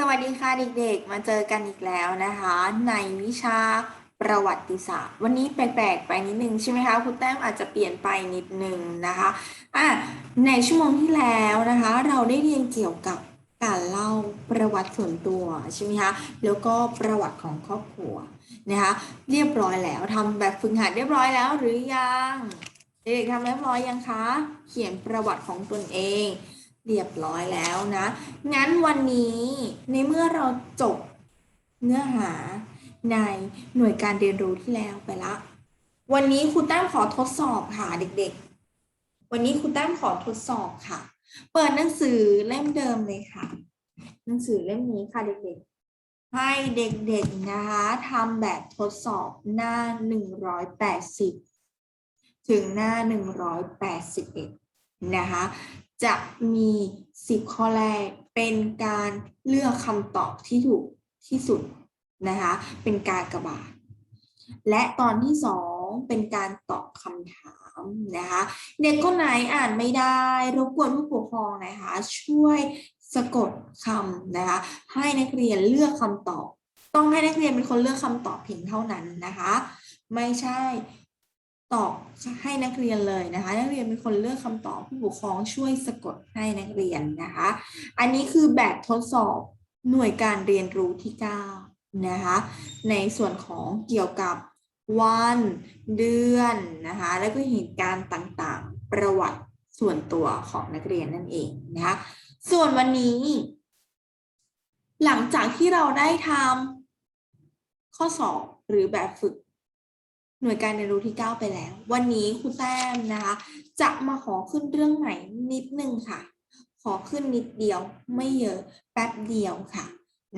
สวัสดีค่ะเด็กๆ มาเจอกันอีกแล้วนะคะ ในวิชาประวัติศาสตร์ วันนี้แปลกๆไปนิดนึงใช่ไหมคะคุณแต้มอาจจะเปลี่ยนไปนิดนึงนะคะอะในชั่วโมงที่แล้วนะคะ เราได้เรียนเกี่ยวกับการเล่าประวัติส่วนตัวใช่ไหมคะแล้วก็ประวัติของครอบครัวนะคะเรียบร้อยแล้วทำแบบฝึกหัดเรียบร้อยแล้วหรือยังเด็กๆทำเรียบร้อยยังคะ เขียนประวัติของตนเอง เรียบร้อยแล้วนะ งั้นวันนี้ในเมื่อเราจบเนื้อหาในหน่วยการเรียนรู้ที่แล้วไปละ วันนี้ครูแต้มขอทดสอบค่ะเด็กๆ วันนี้ครูแต้มขอทดสอบค่ะ เปิดหนังสือเล่มเดิมเลยค่ะ หนังสือเล่มนี้ค่ะเด็กๆ ให้เด็กๆนะคะทำแบบทดสอบหน้า 180 ถึงหน้า 181 นะคะ จะมี 10 ข้อแรก เป็นการเลือกคำตอบที่ถูกที่สุดนะคะ เป็นการกระบาด และตอนที่สองเป็นการตอบคำถามนะคะ เด็กคนไหนอ่านไม่ได้รบกวนผู้ปกครองนะคะ ช่วยสะกดคำนะคะ ให้นักเรียนเลือกคำตอบ ต้องให้นักเรียนเป็นคนเลือกคำตอบเพียงเท่านั้นนะคะ ไม่ใช่ ตอบให้นักเรียนเลยนะคะ นักเรียนเป็นคนเลือกคำตอบผู้ปกครองช่วยสะกดให้นักเรียนนะคะ อันนี้คือแบบทดสอบหน่วยการเรียนรู้ที่9นะคะในส่วนของเกี่ยวกับวัน เดือนนะคะแล้วก็เหตุการณ์ต่างๆ ประวัติส่วนตัวของนักเรียนนั่นเองนะคะส่วนวันนี้ หลังจากที่เราได้ทำข้อสอบหรือแบบฝึก หน่วยการเรียนรู้ที่ 9 ไปแล้ว วันนี้ครูแต้มนะคะ จะมาขอขึ้นเรื่องใหม่นิดนึงค่ะ ขอขึ้นนิดเดียวไม่เยอะแป๊บเดียวค่ะ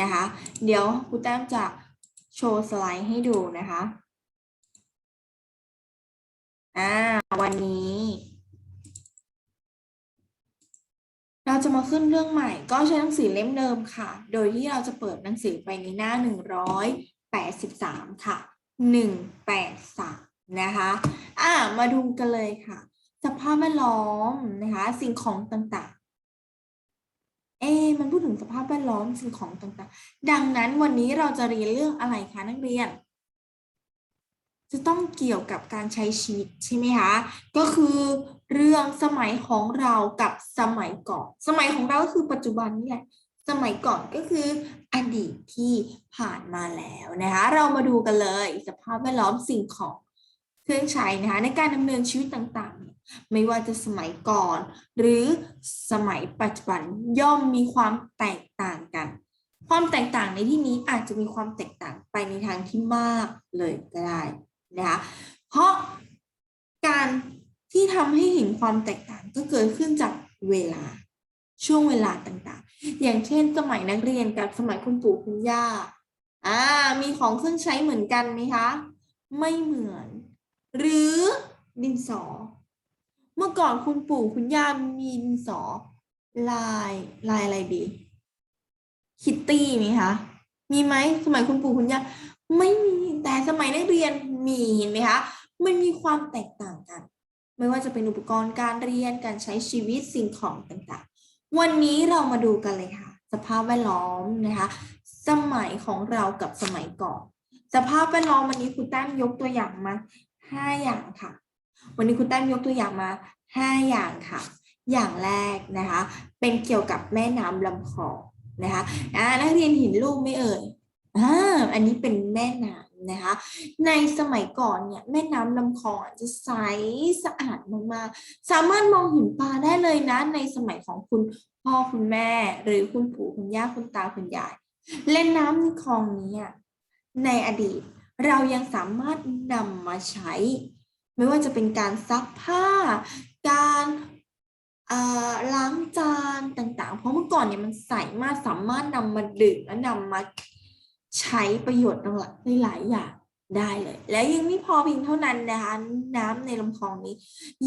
นะคะ เดี๋ยวครูแต้มจะโชว์สไลด์ให้ดูนะคะอ่าวันนี้ เราจะมาขึ้นเรื่องใหม่ ก็ใช้หนังสือเล่มเดิมค่ะ โดยที่เราจะเปิดหนังสือไปในหน้า 183 ค่ะ 183 นะคะอ่ามาดูกันเลยค่ะ สภาพแวดล้อมนะคะ สิ่งของต่างๆ เอ๊มันพูดถึงสภาพแวดล้อมสิ่งของต่างๆ ดังนั้นวันนี้เราจะเรียนเรื่องอะไรคะนักเรียน จะต้องเกี่ยวกับการใช้ชีวิตใช่ไหมคะ ก็คือเรื่องสมัยของเรากับสมัยก่อน สมัยของเราก็คือปัจจุบันนี่แหละ สมัยก่อนก็คืออดีตที่ผ่านมาแล้วนะคะ เรามาดูกันเลยสภาพแวดล้อมสิ่งของเครื่องใช้นะคะในการดำเนินชีวิตต่างๆ ไม่ว่าจะสมัยก่อน หรือสมัยปัจจุบันย่อมมีความแตกต่างกัน ความแตกต่างในที่นี้อาจจะมีความแตกต่างไปในทางที่มากเลยก็ได้นะคะเพราะการที่ทำให้เห็นความแตกต่างก็เกิดขึ้นจากเวลา ช่วงเวลาต่างๆ อย่างเช่นสมัยนักเรียนกับสมัยคุณปู่คุณย่า อ่า มีของเครื่องใช้เหมือนกันไหมคะ ไม่เหมือน หรือดินสอ เมื่อก่อนคุณปู่คุณย่ามีดินสอ ลายลายอะไรดี คิตตี้ไหมคะ มีไหมสมัยคุณปู่คุณย่าไม่มี แต่สมัยนักเรียนมีเห็นไหมคะ มันมีความแตกต่างกัน ไม่ว่าจะเป็นอุปกรณ์การเรียน การใช้ชีวิตสิ่งของต่างๆ วันนี้เรามาดูกันเลยค่ะ สภาพแวดล้อมนะคะ สมัยของเรากับสมัยก่อน สภาพแวดล้อมวันนี้คุณแต้มยกตัวอย่างมาห้าอย่างค่ะ วันนี้คุณแต้มยกตัวอย่างมาห้าอย่างค่ะ อย่างแรกนะคะ เป็นเกี่ยวกับแม่น้ำลำคลองนะคะนักเรียนเห็นรูปไม่เอ่ยอ่าอันนี้เป็นแม่น้ำ นะคะในสมัยก่อนเนี่ยแม่น้ำลำคลองจะใสสะอาดมากๆสามารถมองเห็นปลาได้เลยนะ ในสมัยของคุณพ่อคุณแม่ หรือคุณปู่คุณย่าคุณตาคุณยายเล่นน้ำในคลองนี้ในอดีตเรายังสามารถนำมาใช้ ไม่ว่าจะเป็นการซักผ้า การล้างจานต่างๆ เพราะเมื่อก่อนเนี่ยมันใสมากสามารถนำมาดื่มและนำมา ใช้ประโยชน์ต่างๆหลายๆอย่างได้เลย และยังไม่พอเพียงเท่านั้นนะคะน้ำในลำคลองนี้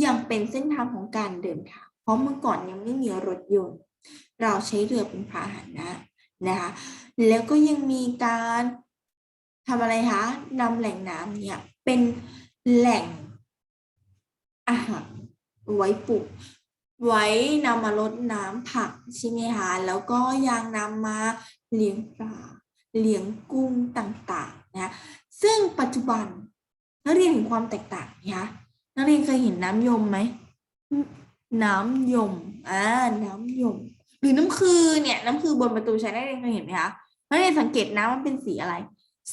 ยังเป็นเส้นทางของการเดินทางเพราะเมื่อก่อนยังไม่มีรถยนต์ เราใช้เรือเป็นพาหนะนะคะแล้วก็ยังมีการทำอะไรคะนำแหล่งน้ำเนี่ยเป็นแหล่งอาหารไว้ปลูกไว้นำมาลดน้ำผักใช่ไหมคะแล้วก็ยังนำมาเลี้ยงปลา เลี้ยงกุ้งต่างๆนะซึ่งปัจจุบันนักเรียนเห็นความแตกต่างไหมคะนักเรียนเคยเห็นน้ำยมไหมน้ำยมอ่าน้ำยม หรือน้ำคือเนี่ยน้ำคือบนประตูใช้ได้เรียนเคยเห็นไหมคะนักเรียนสังเกตน้ำมันเป็นสีอะไร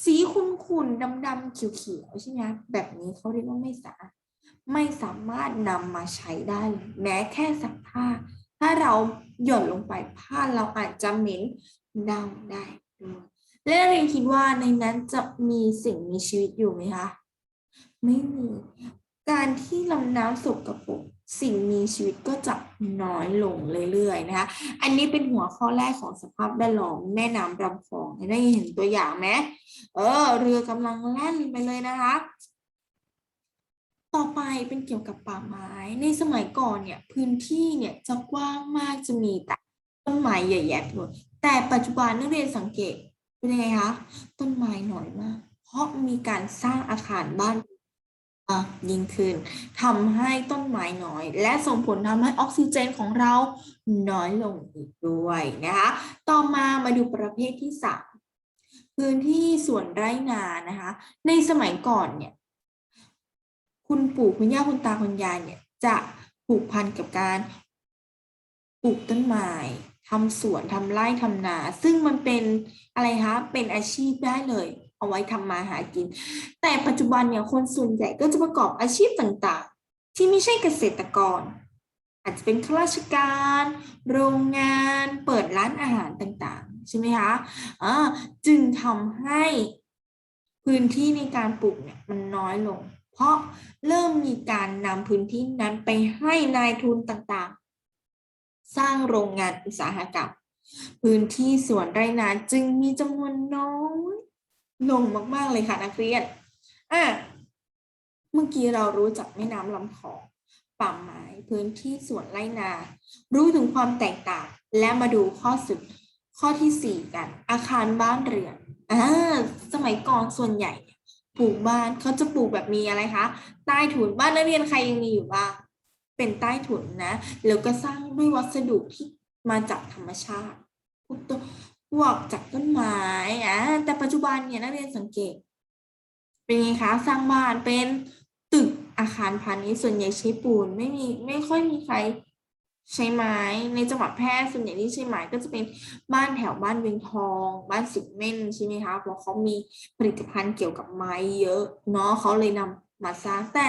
สีขุ่นๆดำๆเขียวๆใช่ไหมคะแบบนี้เขาเรียกว่าไม่สะอาดไม่สามารถนำมาใช้ได้แม้แค่ซักผ้า ถ้าเราหย่อนลงไปผ้าเราอาจจะเหม็นเน่าได้ด้วย และนักเรียนคิดว่าในนั้นจะมีสิ่งมีชีวิตอยู่ไหมคะ ไม่มี การที่ลำน้ำสกปรกสิ่งมีชีวิตก็จะน้อยลงเรื่อยๆนะคะ อันนี้เป็นหัวข้อแรกของสภาพแวดล้อมแม่น้ำลำคลองได้เห็นตัวอย่างไหมเออ เรือกำลังแล่นไปเลยนะคะ ต่อไปเป็นเกี่ยวกับป่าไม้ ในสมัยก่อนเนี่ยพื้นที่เนี่ยจะกว้างมากจะมีแต่ต้นไม้ใหญ่แยะไปหมดแต่ปัจจุบันนักเรียนสังเกต เป็นยังไงคะ ต้นไม้หน้อยมาก เพราะมีการสร้างอาคารบ้านยิ่งขึ้นทำให้ต้นไม้น้อย และส่งผลทำให้ออกซิเจนของเราน้อยลงอีกด้วยนะคะ ต่อมามาดูประเภทที่สามพื้นที่ส่วนไร่นานะคะ ในสมัยก่อนเนี่ย คุณปู่คุณย่าคุณตาคุณยายเนี่ยจะผูกพันกับการปลูกต้นไม้ ทำสวนทำไร่ทำนา ซึ่งมันเป็นอะไรคะเป็นอาชีพได้เลย เอาไว้ทำมาหากิน แต่ปัจจุบันเนี่ยคนส่วนใหญ่ก็จะประกอบอาชีพต่างๆ ที่ไม่ใช่เกษตรกร อาจจะเป็นข้าราชการ โรงงาน เปิดร้านอาหารต่างๆ ใช่ไหมคะอ่าจึงทำให้พื้นที่ในการปลูกเนี่ยมันน้อยลง เพราะเริ่มมีการนำพื้นที่นั้นไปให้นายทุนต่างๆ สร้างโรงงานอุตสาหกรรม พื้นที่สวนไร่นาจึงมีจำนวนน้อยลงมาก ๆ เลยค่ะนักเรียนอะเมื่อกี้เรารู้จักแม่น้ำลำคลองป่าไม้พื้นที่สวนไร่นา รู้ถึงความแตกต่าง และมาดูข้อสุดข้อที่สี่กัน อาคารบ้านเรือนอ่าสมัยก่อนส่วนใหญ่ปลูกบ้านเขาจะปลูกแบบมีอะไรคะใต้ถุนบ้านนักเรียนใครยังมีอยู่บ้าง เป็นใต้ถุนนะ แล้วก็สร้างด้วยวัสดุที่มาจากธรรมชาติพวกต้นพวกจากต้นไม้อะแต่ปัจจุบันเนี่ยนักเรียนสังเกต เป็นไงคะสร้างบ้านเป็นตึกอาคารพาณิชย์ส่วนใหญ่ใช้ปูนไม่มีไม่ค่อยมีใครใช้ไม้ในจังหวัดแพร่ส่วนใหญ่ที่ใช้ไม้ก็จะเป็นบ้านแถวบ้านเวียงทอง บ้านสิบเม่นใช่ไหมคะเพราะเขามีผลิตภัณฑ์เกี่ยวกับไม้เยอะเนาะเขาเลยนำมาสร้างแต่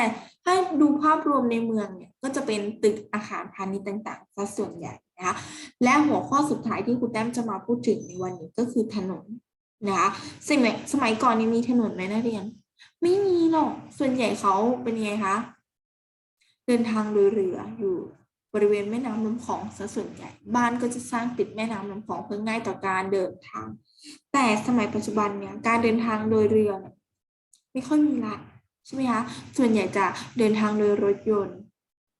ถ้าดูภาพรวมในเมืองเนี่ยก็จะเป็นตึกอาคารพาณิชย์ต่างๆซะส่วนใหญ่นะคะและหัวข้อสุดท้ายที่ครูแต้มจะมาพูดถึงในวันนี้ก็คือถนนนะคะสมัยสมัยก่อนนี่มีถนนไหมนักเรียน ไม่มีหรอกส่วนใหญ่เขาเป็นไงคะเดินทางโดยเรืออยู่บริเวณแม่น้ำลำคลองซะส่วนใหญ่ บ้านก็จะสร้างติดแม่น้ำลำคลองเพื่อง่ายต่อการเดินทาง แต่สมัยปัจจุบันเนี่ยการเดินทางโดยเรือ ไม่ค่อยมีละ ใช่ไหมคะส่วนใหญ่จะเดินทางโดยรถยนต์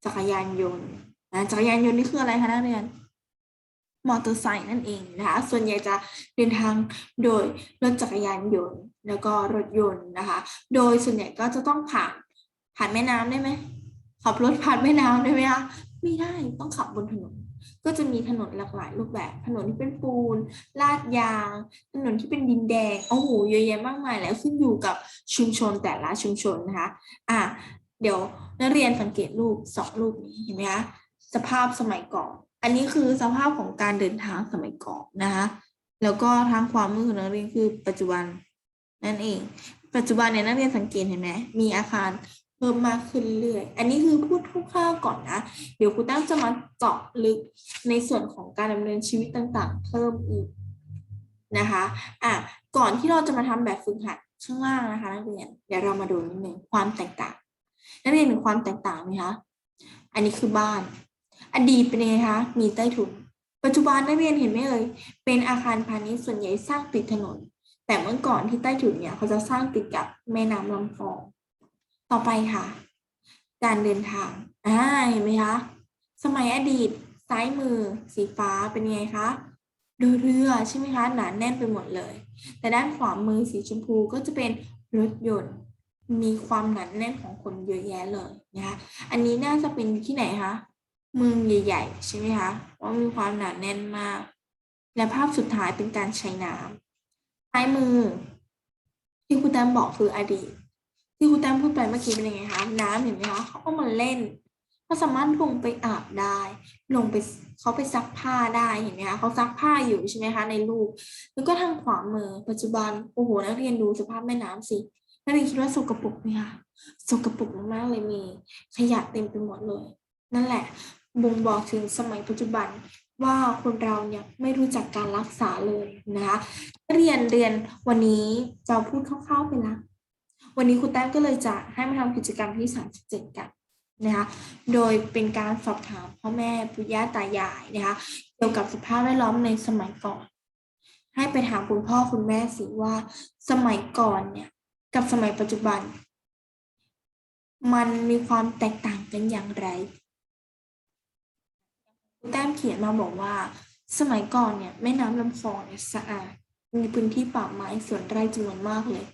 จักรยานยนต์นะจักรยานยนต์นี่คืออะไรคะนักเรียนมอเตอร์ไซค์นั่นเองนะคะ ส่วนใหญ่จะเดินทางโดยรถจักรยานยนต์ แล้วก็รถยนต์นะคะ โดยส่วนใหญ่ก็จะต้องผ่านผ่านแม่น้ำได้ไหมขับรถผ่านแม่น้ำได้ไหมคะไม่ได้ต้องขับบนถนน ก็จะมีถนนหลากหลายรูปแบบ ถนนที่เป็นปูน ลาดยาง ถนนที่เป็นดินแดง โอ้โห เยอะแยะมากมาย แล้วขึ้นอยู่กับชุมชนแต่ละชุมชนนะคะ อะ เดี๋ยวนักเรียนสังเกตรูปสองรูปนี้เห็นไหมคะ สภาพสมัยก่อน อันนี้คือสภาพของการเดินทางสมัยก่อนนะคะ แล้วก็ทางความมืดของนักเรียนคือปัจจุบันนั่นเอง ปัจจุบันเนี่ยนักเรียนสังเกตเห็นไหมมีอาคาร เพิ่มมากขึ้นเรื่อย อันนี้คือพูดคร่าวๆก่อนนะ เดี๋ยวครูแต้มจะมาเจาะลึกในส่วนของการดำเนินชีวิตต่างๆ เพิ่มอีกนะคะอะก่อนที่เราจะมาทำแบบฝึกหัดข้างล่างนะคะนักเรียน เดี๋ยวเรามาดูนิดนึงความแตกต่าง นักเรียนเห็นความแตกต่างไหมคะ อันนี้คือบ้าน อดีตเป็นไงคะ มีใต้ถุน ปัจจุบันนักเรียนเห็นไหมเอ่ย เป็นอาคารพาณิชย์ส่วนใหญ่สร้างติดถนน แต่เมื่อก่อนที่ใต้ถุนเนี่ยเขาจะสร้างติดกับแม่น้ำลำคลอง ต่อไปค่ะ การเดินทางอ่าเห็นไหมคะ สมัยอดีตซ้ายมือสีฟ้าเป็นยังไงคะโดยเรือใช่ไหมคะหนาแน่นไปหมดเลย แต่ด้านขวามือสีชมพูก็จะเป็นรถยนต์ มีความหนาแน่นของคนเยอะแยะเลยนะคะอันนี้น่าจะเป็นที่ไหนคะเมืองใหญ่ๆ ใช่ไหมคะว่ามีความหนาแน่นมาก และภาพสุดท้ายเป็นการใช้น้ำซ้ายมือที่ครูแตมบอกคืออดีต ที่ครูแต้มพูดไปเมื่อกี้เป็นยังไงคะน้ำเห็นไหมคะเขาเอามาเล่นเขาสามารถลงไปอาบได้ ลงไปเขาไปซักผ้าได้เห็นไหมคะเขาซักผ้าอยู่ใช่ไหมคะในรูปแล้วก็ทางขวามือปัจจุบันโอ้โหนักเรียนดูสภาพแม่น้ำสินักเรียนคิดว่าสกปรกไหมคะสกปรกมากๆเลยมี ขยะเต็มไปหมดเลย นั่นแหละบ่งบอกถึงสมัยปัจจุบันว่าคนเราเนี่ยไม่รู้จักการรักษาเลยนะคะเรียนเรียนวันนี้จะพูดคร่าวๆไปละ วันนี้ครูแต้มก็เลยจะให้มาทำกิจกรรมที่ 37 กันนะคะ โดยเป็นการสอบถามพ่อแม่ปู่ย่าตายายนะคะ เกี่ยวกับสภาพแวดล้อมในสมัยก่อน ให้ไปถามคุณพ่อคุณแม่สิว่าสมัยก่อนเนี่ยกับสมัยปัจจุบัน มันมีความแตกต่างกันอย่างไรคุณแต้มเขียนมาบอกว่า สมัยก่อนเนี่ยแม่น้ำลำคลองเนี่ยสะอาดมีพื้นที่ป่าไม้สวนไร่จำนวนมากเลย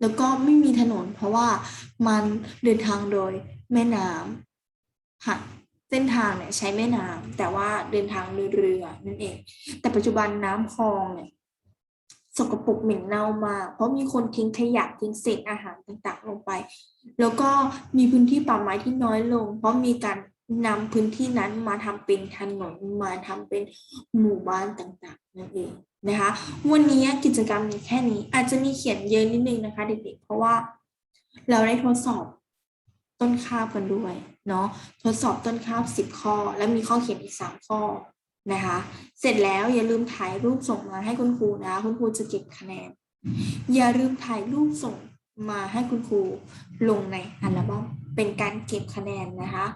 แล้วก็ไม่มีถนน เพราะว่ามันเดินทางโดยแม่น้ำค่ะเส้นทางเนี่ยใช้แม่น้ำแต่ว่าเดินทางโดยเรือนั่นเอง แต่ปัจจุบันน้ำคลองเนี่ยสกปรกเหม็นเน่ามาก เพราะมีคนทิ้งขยะทิ้งเศษอาหารต่างๆ ลงไป แล้วก็มีพื้นที่ป่าไม้ที่น้อยลง เพราะมีการนำพื้นที่นั้นมาทำเป็นถนนมาทำเป็นหมู่บ้านต่างๆ นั่นเอง นะคะ วันนี้กิจกรรมมีแค่นี้ อาจจะมีเขียนเยอะนิดนึงนะคะเด็กๆ เพราะว่าเราได้ทดสอบต้นคาบกันด้วยเนาะทดสอบต้นคาบสิบข้อ แล้วมีข้อเขียนอีกสามข้อนะคะ เสร็จแล้วอย่าลืมถ่ายรูปส่งมาให้คุณครูนะคุณครูจะเก็บคะแนน อย่าลืมถ่ายรูปส่งมาให้คุณครูลงในอัลบั้มเป็นการเก็บคะแนนนะคะ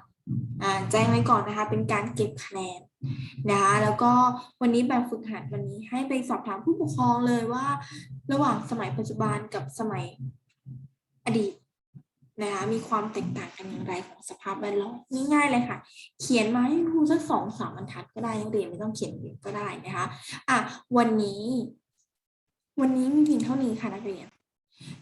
แจ้งไว้ก่อนนะคะเป็นการเก็บคะแนนนะคะแล้วก็วันนี้แบบฝึกหัดวันนี้ให้ไปสอบถามผู้ปกครองเลยว่า ระหว่างสมัยปัจจุบันกับสมัยอดีตนะคะมีความแตกต่างกันอย่างไรของสภาพแวดล้อมง่ายๆเลยค่ะ เขียนมาให้ครูสักสองสามบรรทัดก็ได้นักเรียนไม่ต้องเขียนเยอะก็ได้นะคะอะวันนี้ วันนี้มีเพียงเท่านี้ค่ะนักเรียน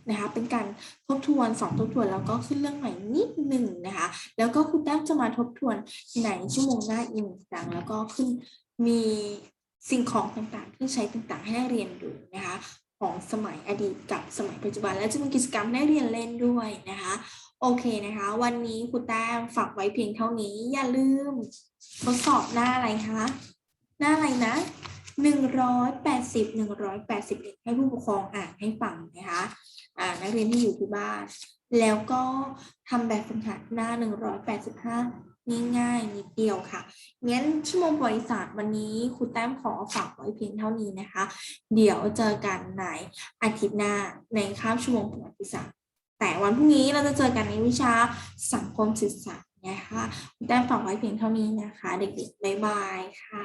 นะคะเป็นการทบทวนสอบทบทวนแล้วก็ขึ้นเรื่องใหม่นิดหนึ่งนะคะแล้วก็คุณแต้มจะมาทบทวนในชั่วโมงหน้าอีกหนึ่งครั้งแล้วก็ขึ้นมีสิ่งของต่างๆเครื่องใช้ต่างๆ ให้นักเรียนดูนะคะของสมัยอดีตกับสมัยปัจจุบัน และจะมีกิจกรรมให้เรียนเล่นด้วยนะคะโอเคนะคะ วันนี้ครูแต้มฝากไว้เพียงเท่านี้อย่าลืมทดสอบหน้าอะไรคะหน้าอะไรนะหนึ่งร้อยแปดสิบหนึ่งร้อยแปดสิบเอ็ดให้ผู้ปกครองอ่านให้ฟังนะคะ นักเรียนที่อยู่ที่บ้าน แล้วก็ทำแบบฝึกหัดหน้าหนึ่งร้อยแปดสิบห้าง่ายๆนิดเดียวค่ะงั้นชั่วโมงประวัติศาสตร์วันนี้ครูแต้มขอฝากไว้เพียงเท่านี้นะคะ เดี๋ยวเจอกันในอาทิตย์หน้าในคาบชั่วโมงประวัติศาสตร์แต่วันพรุ่งนี้เราจะเจอกันในวิชาสังคมศึกษานะคะคุณแต้มฝากไว้เพียงเท่านี้นะคะ เด็กๆบ๊ายบายค่ะ